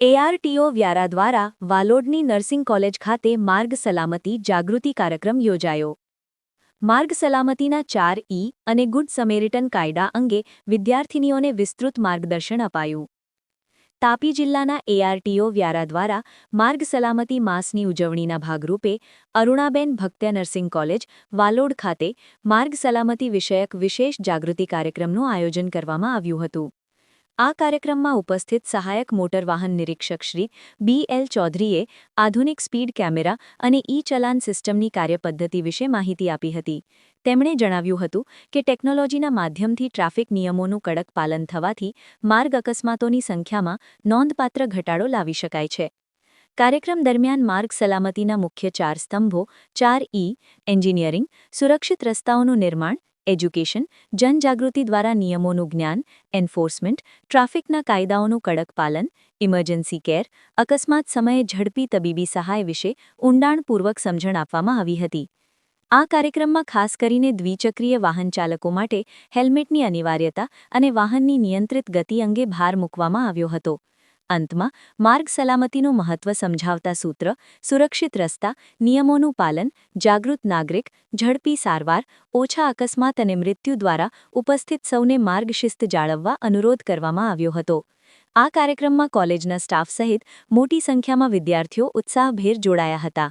ARTO Vyara દ્વારા વાલોડની nursing college ખાતે માર્ગ સલામતી જાગૃતિ કાર્યક્રમ યોજાયો. માર્ગ સલામતીના ચાર ઈ અને ગુડ સમેરિટન કાયદા અંગે વિદ્યાર્થિનીઓને વિસ્તૃત માર્ગદર્શન અપાયું. તાપી જિલ્લાના એઆરટીઓ વ્યારા દ્વારા માર્ગ સલામતી માસની ઉજવણીના ભાગરૂપે અરુણાબેન ભક્ત્યા નર્સિંગ કોલેજ, વાલોડ ખાતે માર્ગ સલામતી વિષયક વિશેષ જાગૃતિ કાર્યક્રમનું આયોજન કરવામાં આવ્યું હતું. આ કાર્યક્રમમાં ઉપસ્થિત સહાયક મોટર વાહન નિરીક્ષક શ્રી બી એલ ચૌધરીએ આધુનિક સ્પીડ કેમેરા અને ઈ ચલાન સિસ્ટમની કાર્યપદ્ધતિ વિશે માહિતી આપી હતી. તેમણે જણાવ્યું હતું કે ટેકનોલોજીના માધ્યમથી ટ્રાફિક નિયમોનું કડક પાલન થવાથી માર્ગ અકસ્માતોની સંખ્યામાં નોંધપાત્ર ઘટાડો લાવી શકાય છે. કાર્યક્રમ દરમિયાન માર્ગ સલામતીના મુખ્ય ચાર સ્તંભો ચાર ઈ, એન્જિનિયરિંગ, સુરક્ષિત રસ્તાઓનું નિર્માણ એજ્યુકેશન, જનજાગૃતિ દ્વારા નિયમોનું જ્ઞાન, એન્ફોર્સમેન્ટ, ટ્રાફિકના કાયદાઓનું કડક પાલન, ઇમરજન્સી કેર, અકસ્માત સમયે ઝડપી તબીબી સહાય વિશે ઊંડાણપૂર્વક સમજણ આપવામાં આવી હતી. આ કાર્યક્રમમાં ખાસ કરીને દ્વિચક્રીય વાહન ચાલકો માટે હેલ્મેટની અનિવાર્યતા અને વાહનની નિયંત્રિત ગતિ અંગે ભાર મૂકવામાં આવ્યો હતો. અંતમાં, માર્ગ સલામતીનું મહત્વ સમજાવતા સૂત્ર, સુરક્ષિત રસ્તા, નિયમોનું પાલન, જાગૃત નાગરિક, ઝડપી સારવાર, ઓછા અકસ્માત અને મૃત્યુ દ્વારા ઉપસ્થિત સૌને માર્ગ શિસ્ત જાળવવા અનુરોધ કરવામાં આવ્યો હતો. આ કાર્યક્રમમાં કોલેજના સ્ટાફ સહિત મોટી સંખ્યામાં વિદ્યાર્થીઓ ઉત્સાહભેર જોડાયા હતા.